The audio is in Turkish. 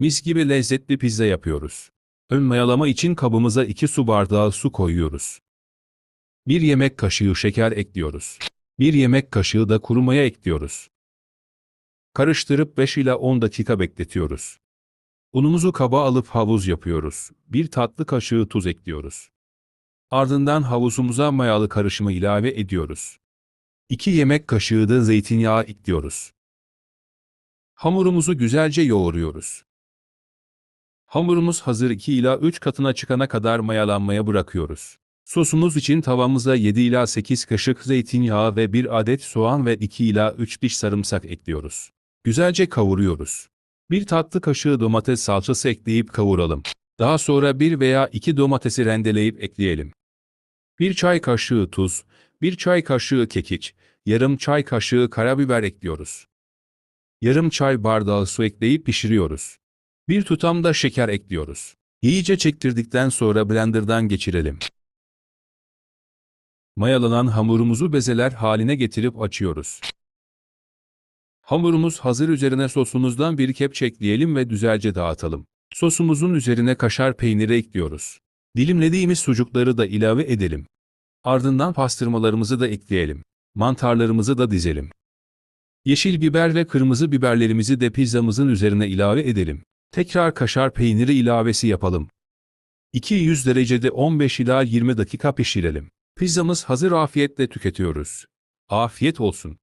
Mis gibi lezzetli pizza yapıyoruz. Ön mayalama için kabımıza 2 su bardağı su koyuyoruz. 1 yemek kaşığı şeker ekliyoruz. 1 yemek kaşığı da kuru maya ekliyoruz. Karıştırıp 5 ila 10 dakika bekletiyoruz. Unumuzu kaba alıp havuz yapıyoruz. 1 tatlı kaşığı tuz ekliyoruz. Ardından havuzumuza mayalı karışımı ilave ediyoruz. 2 yemek kaşığı da zeytinyağı ekliyoruz. Hamurumuzu güzelce yoğuruyoruz. Hamurumuz hazır 2 ila 3 katına çıkana kadar mayalanmaya bırakıyoruz. Sosumuz için tavamıza 7 ila 8 kaşık zeytinyağı ve 1 adet soğan ve 2 ila 3 diş sarımsak ekliyoruz. Güzelce kavuruyoruz. Bir tatlı kaşığı domates salçası ekleyip kavuralım. Daha sonra 1 veya 2 domatesi rendeleyip ekleyelim. 1 çay kaşığı tuz, 1 çay kaşığı kekik, yarım çay kaşığı karabiber ekliyoruz. Yarım çay bardağı su ekleyip pişiriyoruz. Bir tutam da şeker ekliyoruz. İyice çektirdikten sonra blenderdan geçirelim. Mayalanan hamurumuzu bezeler haline getirip açıyoruz. Hamurumuz hazır üzerine sosumuzdan bir kepçe ekleyelim ve güzelce dağıtalım. Sosumuzun üzerine kaşar peyniri ekliyoruz. Dilimlediğimiz sucukları da ilave edelim. Ardından pastırmalarımızı da ekleyelim. Mantarlarımızı da dizelim. Yeşil biber ve kırmızı biberlerimizi de pizzamızın üzerine ilave edelim. Tekrar kaşar peyniri ilavesi yapalım. 200 derecede 15 ila 20 dakika pişirelim. Pizzamız hazır afiyetle tüketiyoruz. Afiyet olsun.